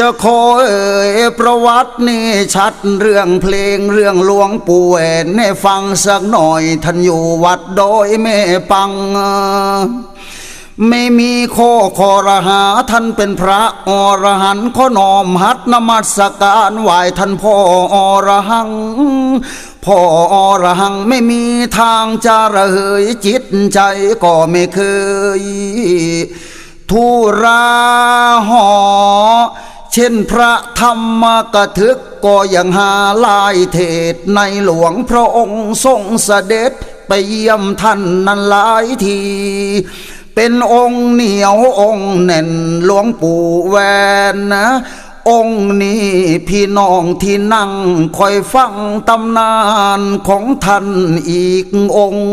จะขอเอ่ยประวัตินี่ชัดเรื่องเพลงเรื่องหลวงปู่แหวนให้ฟังสักหน่อยท่านอยู่วัดโดยแม่ปัง ไม่มีข้อคอรหาท่านเป็นพระอรหันต์ขอนอมฮัดนมัสการไหวท่านพ่ออรหังพ่ออรหังไม่มีทางจะระเหยจิตใจก็ไม่เคยทุราหอ เช่นพระธรรมกถึกก็ยังหาลายเทศในหลวงพระองค์ทรงเสด็จไปเยี่ยมท่านนั้นหลายที เป็นองค์เหนียวองค์แน่นหลวงปู่แวนนะ องค์นี้พี่น้องที่นั่งคอยฟังตำนานของท่านอีกองค์